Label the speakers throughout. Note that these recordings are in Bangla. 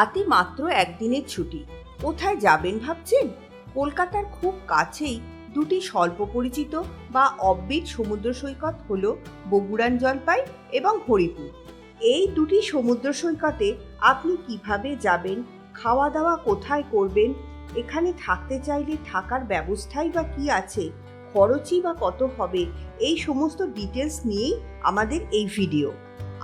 Speaker 1: হাতে মাত্র একদিনের ছুটি। কোথায় যাবেন ভাবছেন? কলকাতার খুব কাছেই দুটি স্বল্প পরিচিত বা অব্বিট সমুদ্র সৈকত হল বগুড়ান জলপাই এবং হরিপুর। এই দুটি সমুদ্র সৈকতে আপনি কীভাবে যাবেন খাওয়া দাওয়া কোথায় করবেন, এখানে থাকতে চাইলে থাকার ব্যবস্থাই বা কি আছে, খরচই বা কত হবে, এই সমস্ত ডিটেলস নিয়েই আমাদের এই ভিডিও।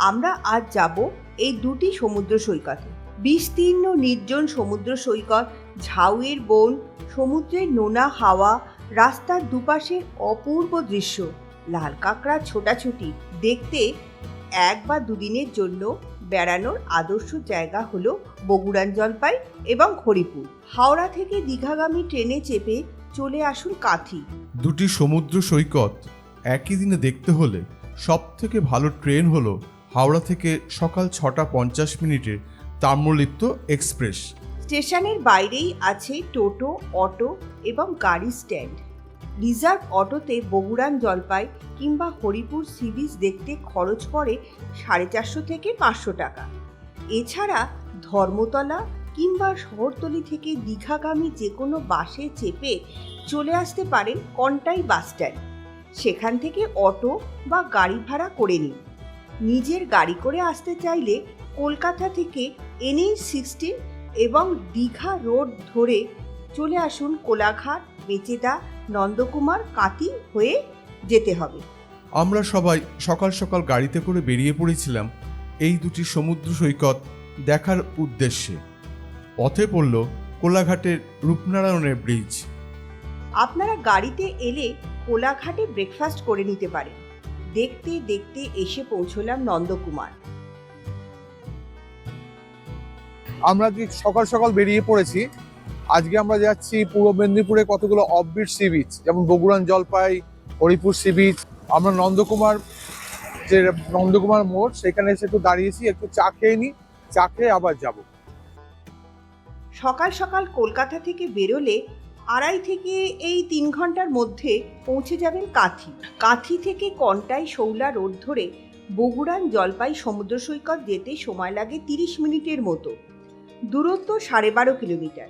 Speaker 1: আমরা আজ যাব এই দুটি সমুদ্র সৈকতে। বিস্তীর্ণ নির্জন সমুদ্র সৈকত, ঝাউয়ের বন, সমুদ্রের নোনা হাওয়া, রাস্তার দুপাশের অপূর্ব দৃশ্য, লাল কাঁকড়া ছোটাছুটি, দেখতে এক বা দুদিনের জন্য বেড়ানোর আদর্শ জায়গা হলো বগুড়ান জলপাই এবং হরিপুর। হাওড়া থেকে দীঘাগামী ট্রেনে চেপে চলে আসুন কাঁথি।
Speaker 2: দুটি সমুদ্র সৈকত একই দিনে দেখতে হলে সব থেকে ভালো ট্রেন হলো হাওড়া থেকে সকাল ছটা পঞ্চাশ মিনিটের তাম্রলিপ্ত এক্সপ্রেস।
Speaker 1: স্টেশনের বাইরেই আছে টোটো, অটো এবং গাড়ি স্ট্যান্ড। রিজার্ভ অটোতে বগুড়ান জলপাই কিংবা হরিপুর সি বিচ দেখতে খরচ পড়ে সাড়ে চারশো থেকে পাঁচশো টাকা। এছাড়া ধর্মতলা কিংবা শহরতলি থেকে দীঘাগামী যে কোনো বাসে চেপে চলে আসতে পারেন কন্টাই বাস স্ট্যান্ড। সেখান থেকে অটো বা গাড়ি ভাড়া করে নিন। নিজের গাড়ি করে আসতে চাইলে কলকাতা থেকে এনএইচ সিক্সটিন এবং দীঘা রোড ধরে চলে আসুন কোলাঘাট মেচেদা নন্দকুমার কাতি হয়ে যেতে হবে।
Speaker 2: আমরা সবাই সকাল সকাল গাড়িতে করে বেরিয়ে পড়েছিলাম এই দুটি সমুদ্র সৈকত দেখার উদ্দেশ্যে। পথে পড়ল কোলাঘাটের রূপনারায়ণের ব্রিজ
Speaker 1: আপনারা গাড়িতে এলে কোলাঘাটে ব্রেকফাস্ট করে নিতে পারেন। দেখতে দেখতে এসে পৌঁছলাম নন্দকুমার।
Speaker 3: আমরা আজকে সকাল সকাল বেরিয়ে পড়েছি, আজকে আমরা যাচ্ছি পূর্ব মেদিনীপুরে কতগুলো অফবিট সি বিচ যেমন বগুড়ান জলপাই, হরিপুর সি বিচ আমরা নন্দকুমার যে নন্দকুমার মোড়, সেখানে এসে একটু দাঁড়িয়েছি, একটু চা খেয়ে নিই চা খেয়ে আবার যাব।
Speaker 1: সকাল সকাল কলকাতা থেকে বেরোলে আড়াই থেকে এই তিন ঘণ্টার মধ্যে পৌঁছে যাবেন কাঁথি। কাঁথি থেকে কন্টাই শৌলা রোড ধরে বগুড়ান জলপাই সমুদ্র সৈকত যেতে সময় লাগে তিরিশ মিনিটের মতো। দূরত্ব সাড়ে বারো কিলোমিটার।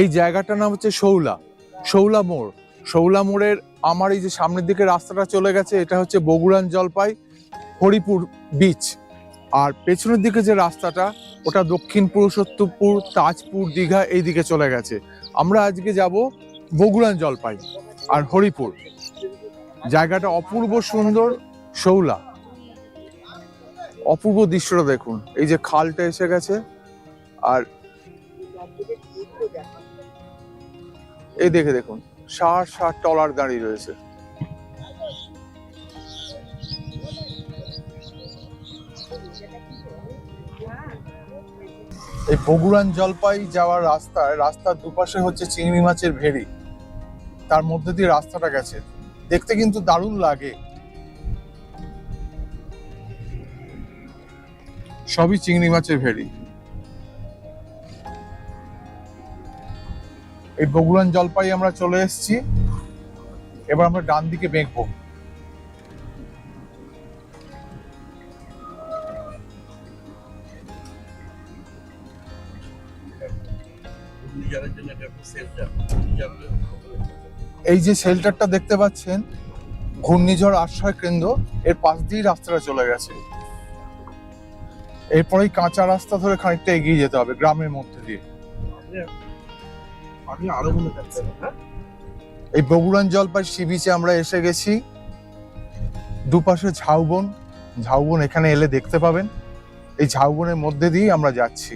Speaker 3: এই জায়গাটার নাম হচ্ছে শৌলা শৌলা মোড়। শৌলা মোড়ের আমার এই যে সামনের দিকে রাস্তাটা চলে গেছে, এটা হচ্ছে বগুড়ান জলপাই, হরিপুর বিচ আর পেছনের দিকে যে রাস্তাটা, ওটা দক্ষিণ পুরুষোত্তরপুর তাজপুর, দীঘা এই দিকে চলে গেছে। আমরা আজকে যাব বগুড়ান জলপাই আর হরিপুর। জায়গাটা অপূর্ব সুন্দর, শৌলা। অপূর্ব দৃশ্যটা দেখুন। এই যে খালটা এসে গেছে, আর এই দেখে দেখুন ষাট ষাট টলার দাঁড়িয়ে রয়েছে। এই বগুড়ান জলপাই যাওয়ার রাস্তায়, রাস্তার দুপাশে হচ্ছে চিংড়ি মাছের ভেড়ি। তার মধ্যে দিয়ে রাস্তাটা গেছে। দেখতে কিন্তু দারুণ লাগে। সবই চিংড়ি মাছের ভেড়ি। এই বগুড়ান জলপাই আমরা চলে এসেছি। এবার আমরা ডান দিকে বেঁকবো। এই যে শেল্টারটা দেখতে পাচ্ছেন ঘূর্ণিঝড় আশ্রয় কেন্দ্র এর পাশ দিয়ে রাস্তাটা চলে গেছে। এরপরেই কাঁচা রাস্তা ধরে খানিকটা এগিয়ে যেতে হবে গ্রামের মধ্যে দিয়ে। এই বগুড়ান জলপাই সি বিচে আমরা এসে গেছি। দুপাশে ঝাউবন ঝাউবন এখানে এলে দেখতে পাবেন। এই ঝাউবনের মধ্যে দিয়েই আমরা যাচ্ছি।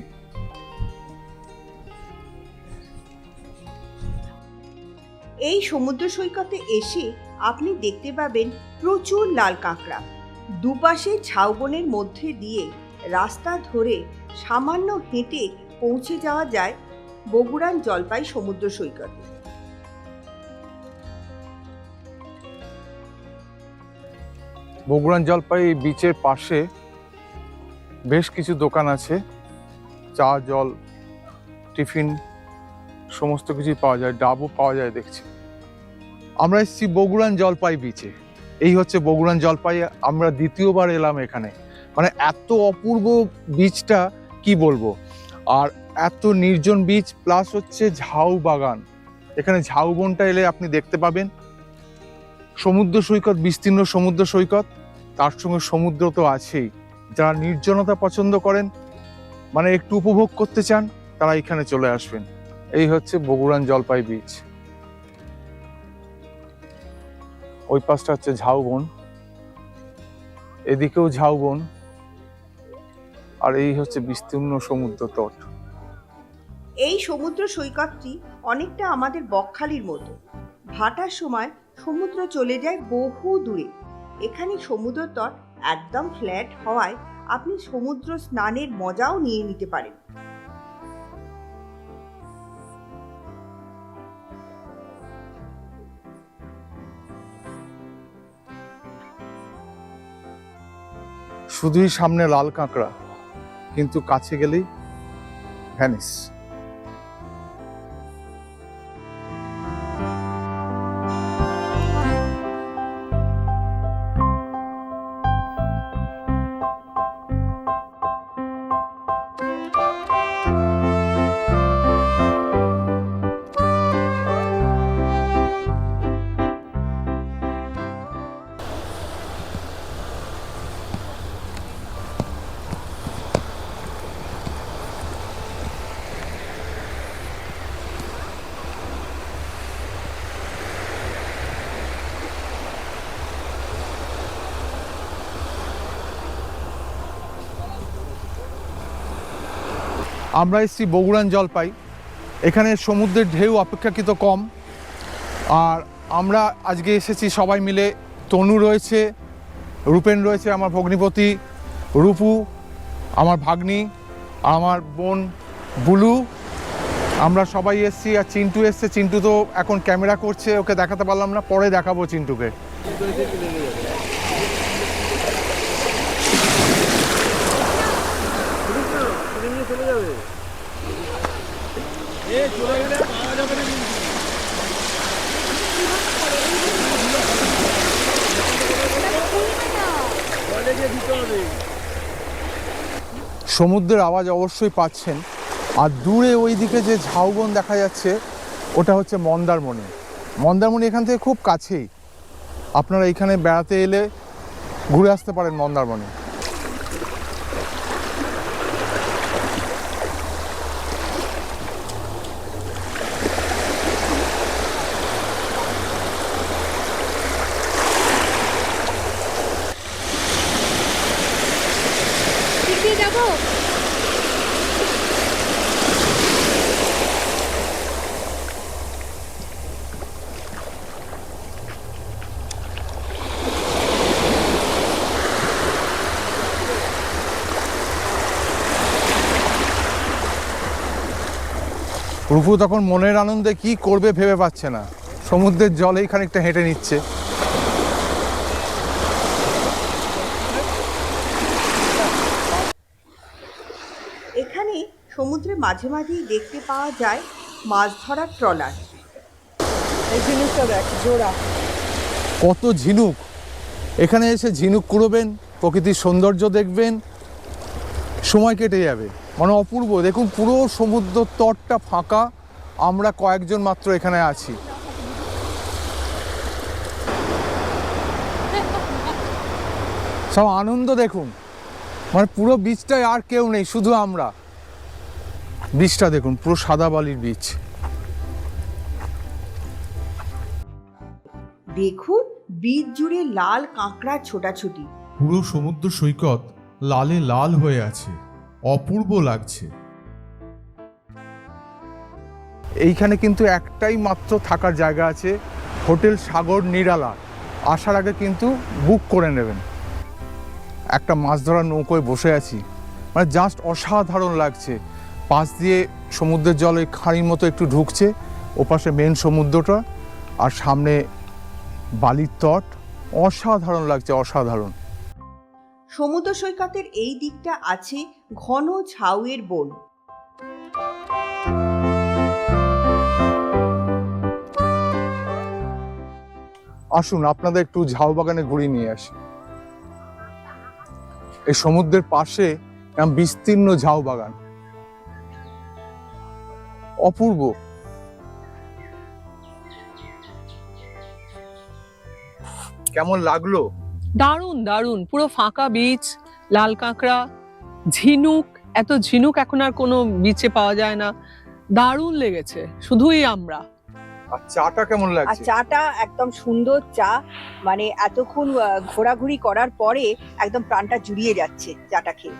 Speaker 1: এই সমুদ্র সৈকতে এসে আপনি দেখতে পাবেন প্রচুর লাল কাঁকড়া। দুপাশে ঝাউবনের মধ্যে দিয়ে রাস্তা ধরে সামান্য হেঁটে পৌঁছে যাওয়া যায় বগুড়ান জলপাই সমুদ্র সৈকতে।
Speaker 3: বগুড়ান জলপাই বিচের পাশে বেশ কিছু দোকান আছে। চা, জল, টিফিন, সমস্ত কিছুই পাওয়া যায়। ডাবও পাওয়া যায় দেখছি। আমরা এসেছি বগুড়ান জলপাই বিচে এই হচ্ছে বগুড়ান জলপাই, আমরা দ্বিতীয়বার এলাম এখানে। মানে এত অপূর্ব বীজটা কি বলব? আর এত নির্জন বীজ প্লাস হচ্ছে ঝাউ বাগান। এখানে ঝাউ বনটা এলে আপনি দেখতে পাবেন। সমুদ্র সৈকত, বিস্তীর্ণ সমুদ্র সৈকত, তার সঙ্গে সমুদ্র তো আছেই। যারা নির্জনতা পছন্দ করেন মানে একটু উপভোগ করতে চান, তারা এখানে চলে আসবেন। এই হচ্ছে বগুড়ান জলপাই বীচ ওই পাশটা হচ্ছে ঝাউবন এদিকেও ঝাউবন আর এই হচ্ছে বিস্তীর্ণ সমুদ্র তট।
Speaker 1: এই সমুদ্র সৈকতটি অনেকটা আমাদের বকখালির মতো। ভাটার সময় সমুদ্র চলে যায় বহু দূরে। এখানে সমুদ্র তট একদম ফ্ল্যাট হওয়ায় আপনি সমুদ্র স্নানের মজাও নিয়ে নিতে পারেন।
Speaker 3: শুধুই সামনে লাল কাঁকড়া কিন্তু কাছে গেলেই ভ্যানিস আমরা এসেছি বগুড়ান জলপাই। এখানে সমুদ্রের ঢেউ অপেক্ষাকৃত কম। আর আমরা আজকে এসেছি সবাই মিলে। তনু রয়েছে, রূপেন রয়েছে, আমার ভগ্নিপতি, রূপু, আমার ভাগ্নি, আমার বোন বুলু। আমরা সবাই এসেছি আর চিন্টু এসছে। চিন্টু তো এখন ক্যামেরা করছে, ওকে দেখাতে পারলাম না, পরে দেখাবো চিন্টুকে। সমুদ্রের আওয়াজ অবশ্যই পাচ্ছেন। আর দূরে ওইদিকে যে ঝাউবন দেখা যাচ্ছে, ওটা হচ্ছে মন্দারমণি। মন্দারমণি এখান থেকে খুব কাছেই। আপনারা এখানে বেড়াতে এলে ঘুরে আসতে পারেন মন্দারমণি। রূপু তখন মনের আনন্দে কি করবে ভেবে পাচ্ছে না। সমুদ্রের জলেই খানিকটা হেঁটে নিচ্ছে।
Speaker 1: এখানে সমুদ্রে মাঝে মাঝেই দেখতে পাওয়া যায় মাছ ধরার ট্রলার।
Speaker 4: এই জিনিসটা দেখ জোড়া।
Speaker 3: কত ঝিনুক। এখানে এসে ঝিনুক কুড়োবেন প্রকৃতির সৌন্দর্য দেখবেন সময় কেটে যাবে। মানে অপূর্ব। দেখুন পুরো সমুদ্র তটটা ফাঁকা। আমরা কয়েকজন মাত্র এখানে আছি। সব আনন্দ দেখুন। মানে পুরো বীজটায় আর কেউ নেই শুধু আমরা। বীজটা দেখুন পুরো সাদা বালির বীজ
Speaker 1: দেখুন বীজ জুড়ে লাল কাঁকড়ার ছোটাছুটি।
Speaker 2: পুরো সমুদ্র সৈকত লালে লাল হয়ে আছে, অপূর্ব লাগছে।
Speaker 3: এইখানে কিন্তু একটাই মাত্র থাকার জায়গা আছে, হোটেল সাগর নিরালা। আসার আগে কিন্তু বুক করে নেবেন। একটা মাছ ধরার নৌকোয় বসে আছি। মানে জাস্ট অসাধারণ লাগছে। পাশ দিয়ে সমুদ্রের জল ওই খাঁড়ির মতো একটু ঢুকছে, ওপাশে মেন সমুদ্রটা, আর সামনে বালির তট। অসাধারণ লাগছে, অসাধারণ।
Speaker 1: সমুদ্র সৈকতের এই দিকটা আছে ঘন ঝাউয়ের বন।
Speaker 3: আসুন, আপনাদের একটু ঝাউ বাগানে ঘুরিয়ে নিয়ে আসি। এই সমুদ্রের পাশে বিস্তীর্ণ ঝাউ বাগান। অপূর্ব। কেমন লাগল?
Speaker 4: দারুণ দারুণ। পুরো ফাঁকা বিচ লাল কাঁকড়া ঝিনুক। এত ঝিনুক এখন আর কোনো বিচে পাওয়া যায় না। দারুণ লেগেছে শুধুই আমরা।
Speaker 3: আর চাটা কেমন
Speaker 1: আর চাটা একদম সুন্দর চা। মানে এতক্ষণ ঘোরাঘুরি করার পরে একদম প্রাণটা জুড়িয়ে যাচ্ছে চাটা খেয়ে।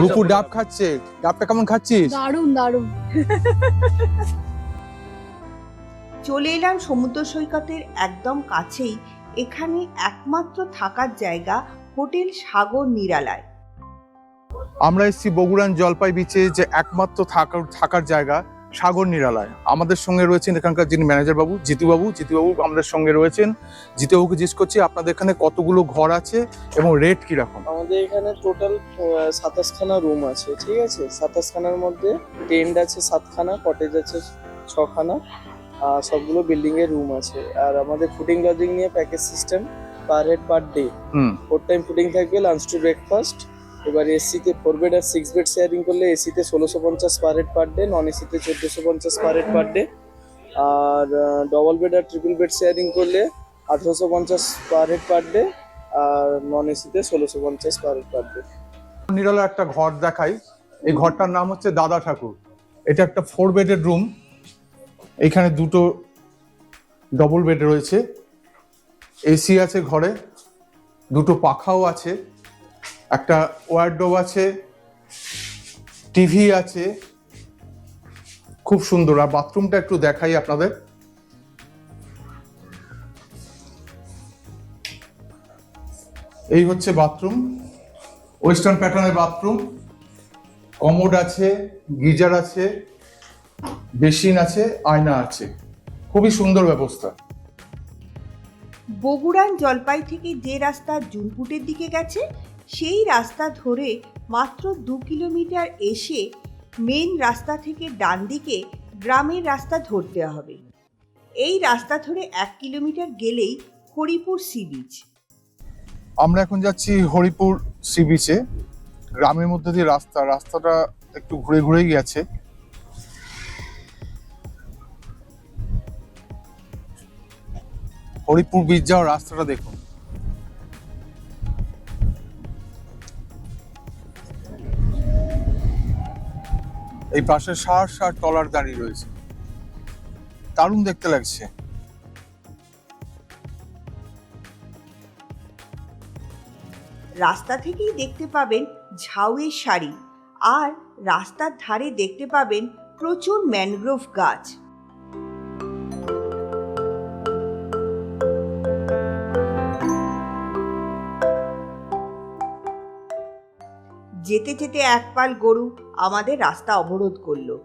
Speaker 3: রূপু ডাব খাচ্ছে। ডাবটা কেমন খাচ্ছিস?
Speaker 5: দারুণ দারুণ।
Speaker 1: চলে এলাম সমুদ্র সৈকতের একদম কাছেই এখানে একমাত্র থাকার জায়গা হোটেল সাগর নিরালায়।
Speaker 3: আমরা এসেছি বগুড়ান জলপাই বিচে যে একমাত্র থাকার থাকার জায়গা সাগর নিরালায়। আমাদের সঙ্গে রয়েছেন এখানকার যিনি ম্যানেজার বাবু জিতুবাবু। জিতুবাবু আমাদের সঙ্গে রয়েছেন। জিতুবাবুকে জিজ্ঞেস করছি আপনাদের এখানে কতগুলো ঘর আছে এবং রেট কীরকম?
Speaker 6: আমাদের এখানে টোটাল সাতাশখানা রুম আছে ঠিক আছে? সাতাশখানার মধ্যে টেন্ট আছে সাতখানা কটেজ আছে ছখানা। সবগুলো বিল্ডিং এর রুম আছে। আর আমাদের ফুডিং লজিং নিয়ে package system per head per day
Speaker 3: hmm.
Speaker 6: Four time fooding থাকবে লাঞ্চ টু ব্রেকফাস্ট এবার এসিতে ফোর বেড আর সিক্স বেড শেয়ারিং করলে এসিতে ষোলোশো পঞ্চাশ পার হেড পার ডে নন এসিতে চোদ্দোশো পঞ্চাশ পার হেড পার ডে আর ডবল বেড আর ট্রিপল বেড শেয়ারিং করলে আঠারোশো পঞ্চাশ পার হেড পার ডে আর নন এসিতে ষোলোশো পঞ্চাশ পার হেড পার ডে
Speaker 3: নিরালা একটা ঘর দেখাই। এই ঘরটার নাম হচ্ছে দাদা ঠাকুর। এটা একটা ফোর বেডের রুম এখানে দুটো ডবল বেড রয়েছে। এসি আছে ঘরে, দুটো পাখাও আছে, একটা ওয়ার্ডোব আছে টিভি আছে। খুব সুন্দর, আর বাথরুমটা একটু দেখাই আপনাদের। এই হচ্ছে বাথরুম ওয়েস্টার্ন প্যাটার্নের বাথরুম কমোড আছে, গিজার আছে। বেসিন আছে আয়না আছে। খুবই সুন্দর ব্যবস্থা।
Speaker 1: বগুড়ান জলপাই থেকে যে রাস্তা জুনপুটের দিকে গেছে সেই রাস্তা ধরে মাত্র দু কিলোমিটার এসে মেন রাস্তা থেকে ডান দিকে গ্রামের রাস্তা ধরতে হবে। এই রাস্তা ধরে এক কিলোমিটার গেলেই হরিপুর সি বিচ।
Speaker 3: আমরা এখন যাচ্ছি হরিপুর সি বিচে। গ্রামের মধ্যে দিয়ে রাস্তা রাস্তাটা একটু ঘুরে ঘুরেই গেছে। হরিপুর বিচ যাওয়ার রাস্তাটা দেখুন। এই পাশে সার সার টলার দাঁড়িয়ে রয়েছে। দারুণ দেখতে লাগছে।
Speaker 1: রাস্তা থেকেই দেখতে পাবেন ঝাউয়ের শাড়ি আর রাস্তার ধারে দেখতে পাবেন প্রচুর ম্যানগ্রোভ গাছ। যেতে যেতে এক পাল গরু আমাদের রাস্তা অবরোধ করল।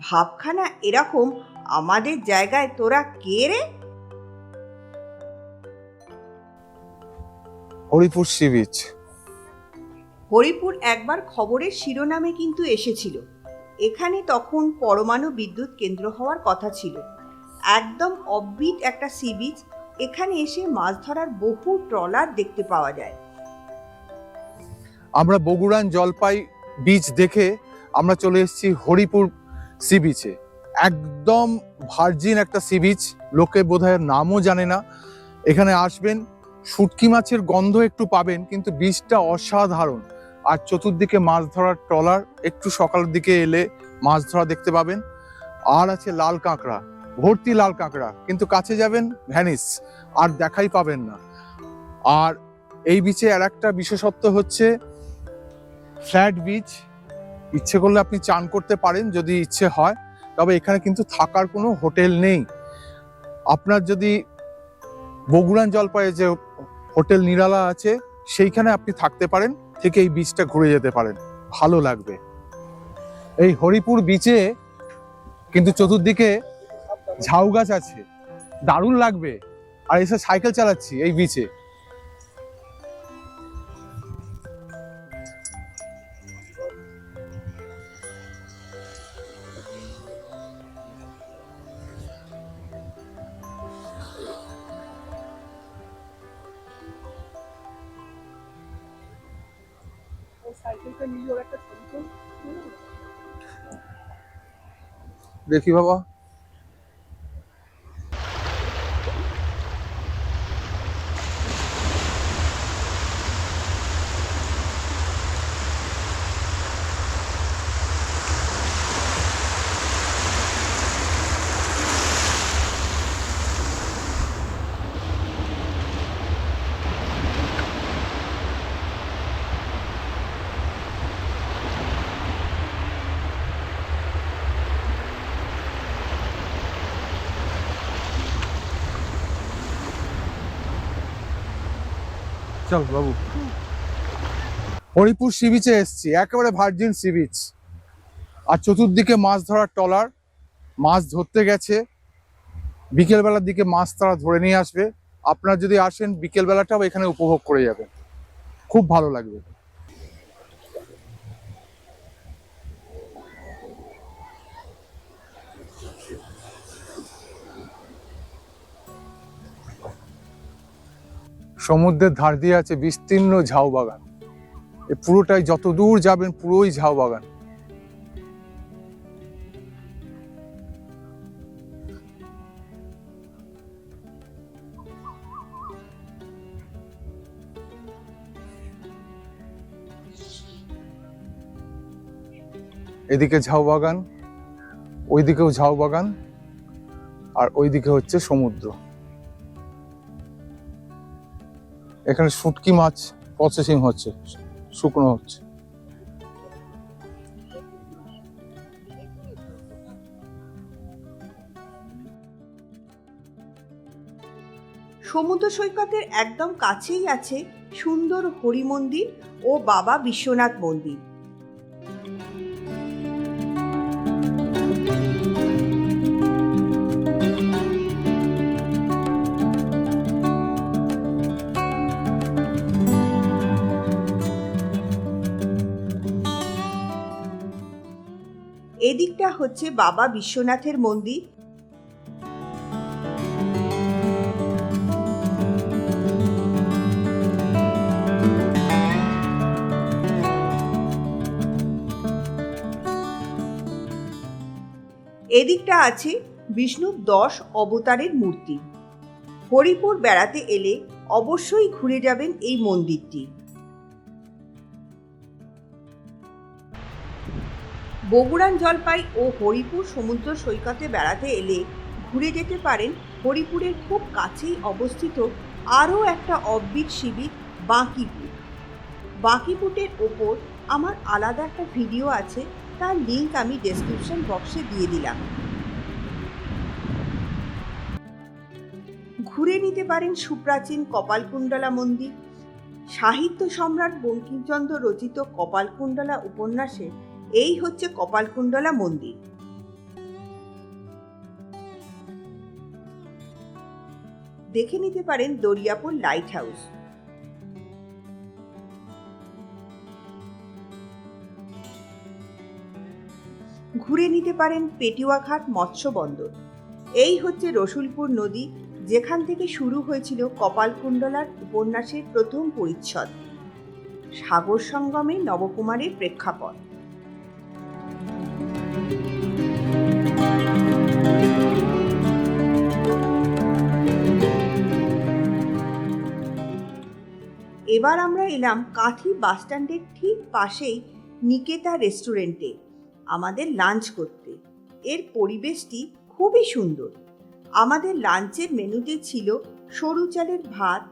Speaker 1: ভাবখানা এরকম আমাদের জায়গায় তোরা কে রে?
Speaker 3: Haripur sea beach.
Speaker 1: হরিপুর একবার খবরের শিরোনামে কিন্তু এসেছিল। এখানে তখন পরমাণু বিদ্যুৎ কেন্দ্র হওয়ার কথা ছিল। একদম অববিট একটা সি বিচ। এখানে এসে মাছ ধরার বহু ট্রলার দেখতে পাওয়া যায়।
Speaker 3: আমরা বগুড়ান জলপাই বিচ দেখে আমরা চলে এসেছি হরিপুর সি বিচে একদম ভার্জিন একটা সি বিচ লোকে বোধহয় নামও জানে না। এখানে আসবেন, শুটকি মাছের গন্ধ একটু পাবেন, কিন্তু বীজটা অসাধারণ। আর চতুর্দিকে মাছ ধরার ট্রলার, একটু সকালের দিকে এলে মাছ ধরা দেখতে পাবেন। আর আছে লাল কাঁকড়া, ভর্তি লাল কাঁকড়া, কিন্তু কাছে যাবেন ভ্যানিস, আর দেখাই পাবেন না। আর এই বিচে আর একটা বিশেষত্ব হচ্ছে ফ্ল্যাট বিচ ইচ্ছে করলে আপনি চান করতে পারেন যদি ইচ্ছে হয়, তবে এখানে কিন্তু থাকার কোনো হোটেল নেই। আপনার যদি বগুড়ান জলপাইয়ে যে হোটেল নিরালা আছে, সেইখানে আপনি থাকতে পারেন থেকে এই বিচটা ঘুরে যেতে পারেন। ভালো লাগবে। এই হরিপুর বিচে কিন্তু চতুর্দিকে ঝাউ গাছ আছে। দারুণ লাগবে। আর এসে সাইকেল চালাচ্ছি এই বিচে। দেখি বাবা। চল বাবু। হরিপুর সি বিচে এসছি, একেবারে ভার্জিন সি বিচ আর চতুর্দিকে মাছ ধরার টলার মাছ ধরতে গেছে। বিকেলবেলার দিকে মাছ তারা ধরে নিয়ে আসবে। আপনারা যদি আসেন, বিকেলবেলাটাও এখানে উপভোগ করে যাবেন। খুব ভালো লাগবে। সমুদ্রের ধার দিয়ে আছে বিস্তীর্ণ ঝাউ বাগান। এই পুরোটাই যত দূর যাবেন পুরোই ঝাউ বাগান। এদিকে ঝাউ বাগান, ওইদিকেও ঝাউ বাগান, আর ওইদিকে হচ্ছে সমুদ্র। এখানে শুটকি মাছ প্রসেসিং হচ্ছে, শুকনো হচ্ছে।
Speaker 1: সমুদ্র সৈকতের একদম কাছেই আছে সুন্দর হরি মন্দির ও বাবা বিশ্বনাথ মন্দির। এদিকটা হচ্ছে বাবা বিশ্বনাথের মন্দির। এদিকটা আছে বিষ্ণুর দশ অবতারের মূর্তি। হরিপুর বেড়াতে এলে অবশ্যই ঘুরে যাবেন এই মন্দিরটি। বগুড়ান জলপাই ও হরিপুর সমুদ্র সৈকতে বেড়াতে এলে ঘুরে যেতে পারেন হরিপুরের খুব কাছেই অবস্থিত আরও একটা অব্বিট শিবির, বাঁকিপুর। বাঁকিপুটের ওপর আমার আলাদা একটা ভিডিও আছে, তার লিঙ্ক আমি ডেসক্রিপশন বক্সে দিয়ে দিলাম। ঘুরে নিতে পারেন সুপ্রাচীন কপালকুণ্ডলা মন্দির। সাহিত্য সম্রাট বঙ্কিমচন্দ্র রচিত কপালকুণ্ডলা উপন্যাসে এই হচ্ছে কপালকুণ্ডলা মন্দির। দেখে নিতে পারেন দরিয়াপুর লাইট হাউস ঘুরে নিতে পারেন পেটুয়াঘাট মৎস্য বন্দর। এই হচ্ছে রসুলপুর নদী, যেখান থেকে শুরু হয়েছিল কপালকুণ্ডলার উপন্যাসের প্রথম পরিচ্ছদ। সাগর সঙ্গমে নবকুমারের প্রেক্ষাপট। এবার আমরা এলাম কাঁথি বাসস্ট্যান্ডের ঠিক পাশেই নিকেতা রেস্টুরেন্টে আমাদের লাঞ্চ করতে। এর পরিবেশটি খুবই সুন্দর। আমাদের লাঞ্চের মেনুতে ছিল সরু চালের ভাত,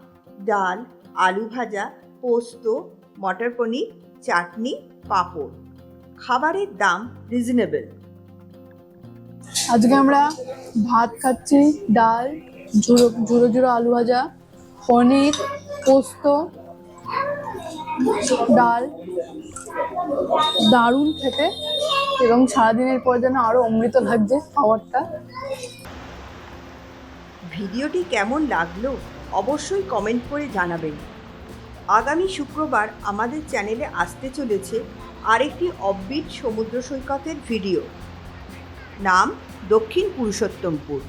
Speaker 1: ডাল, আলু ভাজা, পোস্ত, মটর পনির, চাটনি, পাঁপড়। খাবারের দাম রিজনেবল
Speaker 5: আজকে আমরা ভাত খাচ্ছি, ডাল ঝুড়ো ঝুড়ো ঝুড়ো আলু ভাজা, পনির, পোস্ত ডাল, দারুণ খেতে এবং সারাদিনের পর যেন আরও অমৃত লাগছে খাবারটা।
Speaker 1: ভিডিওটি কেমন লাগল অবশ্যই কমেন্ট করে জানাবেন। আগামী শুক্রবার আমাদের চ্যানেলে আসতে চলেছে আরেকটি অববিট সমুদ্র সৈকতের ভিডিও নাম দক্ষিণ পুরুষোত্তমপুর।